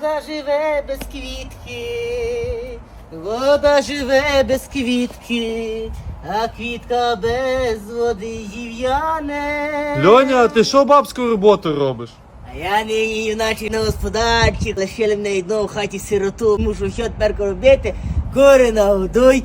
Вода живе без квітки, вода живе без квітки, а квітка без води гів'яне. Льоня, ти що бабську роботу робиш? А я не її наче на господарчик, лишили мене одного в хаті сироту. Мушу що тепер робити, кори нагодуй,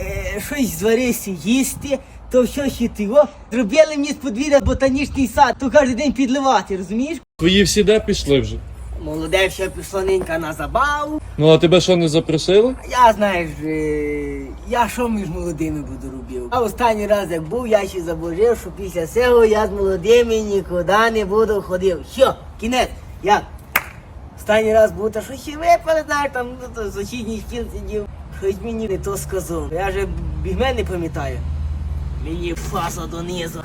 е, щось зварися їсти, то що ще ти, зробили мені з подвір'я ботанічний сад, то кожен день підливати, розумієш? Твої всі де пішли вже? Молоде ще пішла ненька на забаву. Ну а тебе що не запросили? Я знаєш, е, я що між молодими буду робив. А останній раз як був, я ще забожив, що після цього я з молодими нікуди не буду ходив. Що, кінець, як? Останній раз був, та що ще випали, знаєш, там ну, то, сусідній стіл сидів. Щось мені не то сказав. Я же бігмен не пам'ятаю. Мені фаза донизу.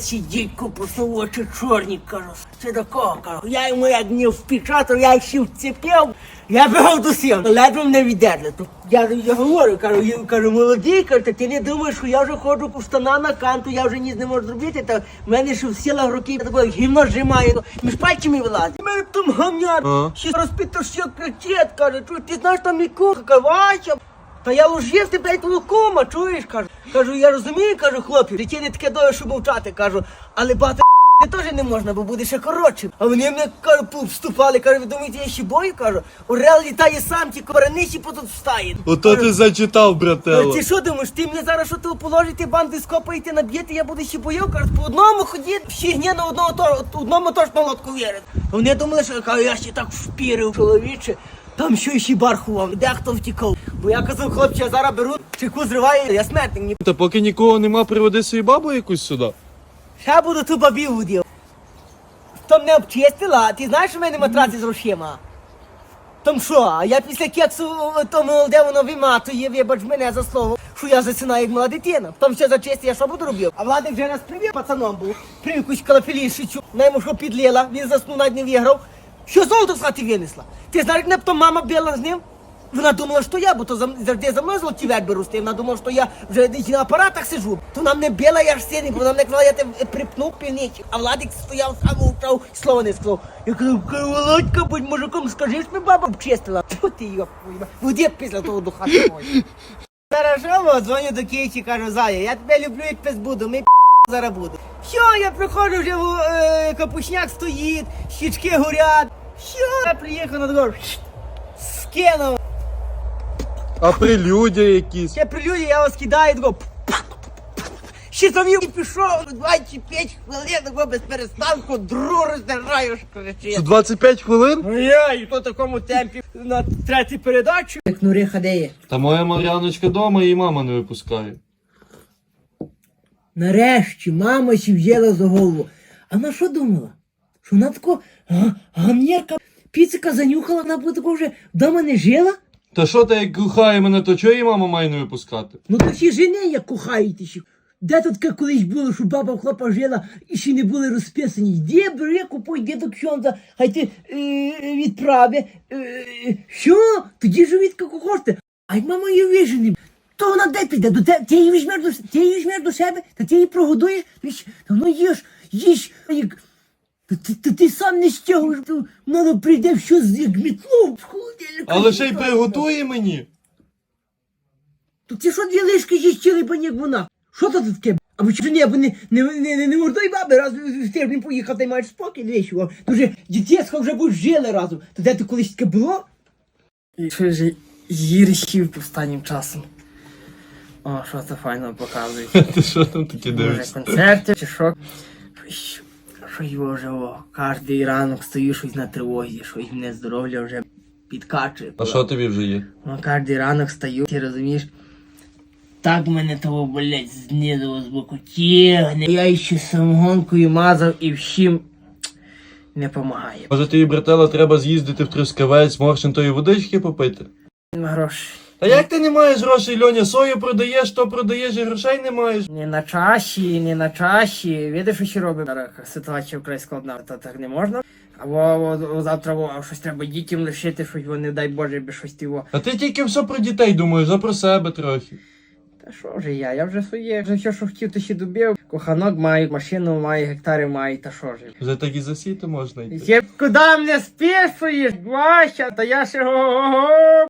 Сидіть купусу очі чорні, кажу, це до кого кажу. Я йому як не впечатав, я ще вцепив, я бігав до сил, ледве мене віддерли. То я, я говорю, кажу, я, кажу, молодий, кажу, та ти не думаєш, що я вже ходжу по штана на канту, я вже ніс не можу зробити, та в мене ще в силах руки такое гімно зжимає, то між пальцями вилазить. Мене там гамняр, Ага. ще розпитав, що кричить, каже, чуєш, ти знаєш там і кухар, Вася, та я ложився, блядь, лукома, чуєш, кажу. Кажу, я розумію, кажу, хлопці, життя не таке довго, щоб мовчати, кажу, але бати теж не можна, бо буде ще коротше. А вони мене кажу, вступали, кажу, ви думаєте, я ще бою, кажу, Орел літає сам, ті коренищі потім встає. Ото ти зачитав, брателло. Ти що думаєш, ти мене зараз що ти положите, банди скопаєте, наб'єте, я буду ще бою, кажуть, по одному ході, всі гні на одного то, одному теж молотку вірить. Вони думали, що я кажу, я ще так вшпірив, чоловіче. Там що ще бархував, дехто втікав. Бо я казав, хлопче, я зараз беру, чеку зриваю, я смертник, ні. Та поки нікого нема, приведи свою бабу якусь сюди. Ще буду ту бабів водів. То мене обчистила, а ти знаєш, в мене матраці з грошима? Там що, а я після кексу то молоде воно виматує, вибач мене за слово, що я засинаю як мала дитина. Там все зачисти, я що буду робив? А Владик вже раз привів пацаном був, привів якусь калафілішичу, на йому що підлила, він заснув, навіть не виграв. Що золото з хати винесла? Ти знаєш, не то мама била з ним? Вона думала, що я, бо то за- завжди за мною золоті верби рости. Вона думала, що я вже на апаратах сижу. То нам не била, я ж сильний, бо вона мене казала, я тебе припнув північі. А Владик стояв сам мовчав, слова не сказав. Я казав, «Ка, Володька, будь мужиком, скажи, що баба обчистила. Тьфу ти його, воді після того до хати мої. Хорошо, дзвоню до Кейчі, кажу, Зая, я тебе люблю, як пес буду, ми зараз буду. Що, я приходжу вже, в, е, капушняк стоїть, щічки горять. Я приїхав на двору, скинув. А прелюдія якісь. Ще при люди я вас кидаю, тако. Ще завів і пішов 25 хвилин, тако без перестанку, дру Що що 25 хвилин? Ну я і по такому темпі на третій передачі. Як Нуриха де є? Та моя Мар'яночка дома, її мама не випускає. Нарешті мама сі взяла за голову. А на що думала? Що вона тако га- гамнєрка піцика занюхала, вона буде тако вже вдома не жила? Та що ти як кохає мене, то чого її мама має не випускати? Ну то всі жени, як кохаєте ще. Де тут таке колись було, що баба хлопа жила і ще не були розписані? Де бери, купуй, де до ксьонза, хай ти е, відправи. Е, що? Тоді живіть, як хочете. А як мама її вижене, то вона де піде? До? Ти її візьмеш до, ти її візьмеш до себе, та ти її прогодуєш, та ну їж, їж, як... Та ти, та ти сам не стягуєш, то мало прийде з як мітло в холодильник. Але ще й приготує мені. То ти що дві лишки їстіли б як вона? Що то таке? Або чи ні, або не, не, не, не, не мордой баби, раз в тиждень поїхав, та й маєш спокій, дивись, о. То вже дітєцька вже будь жили разом. То де то колись таке було? І Що ж гіршів останнім часом. О, що це файно показують. Ти що там таке Може, дивишся? концерти чи що? Щось, що його вже о, кожний ранок стою щось на тривозі, щось мене здоров'я вже підкачує. А що тобі вже є? Ну, кожний ранок стаю, ти розумієш? Так мене того, блядь, знизу з боку тягне. Я ще самогонкою мазав і всім не помагає. Може тобі, братела, треба з'їздити в Трускавець, морщин тої водички попити? Грошей. Та як ти не маєш грошей, Льоня? Сою продаєш, то продаєш і грошей не маєш. Не на часі, не на часі. Видиш, що робить? Зараз ситуація вкрай складна, то так не можна. Або, або завтра або щось треба дітям лишити, щось вони, дай Боже, би щось тіво. А ти тільки все про дітей думаєш, а про себе трохи. Та що вже я? Я вже своє, вже все, що хотів, то ще добив. Коханок маю, машину маю, гектарів маю, та що ж. Вже так і засіти можна йти. Ще куди мене спішуєш, Вася, та я ще го-го-го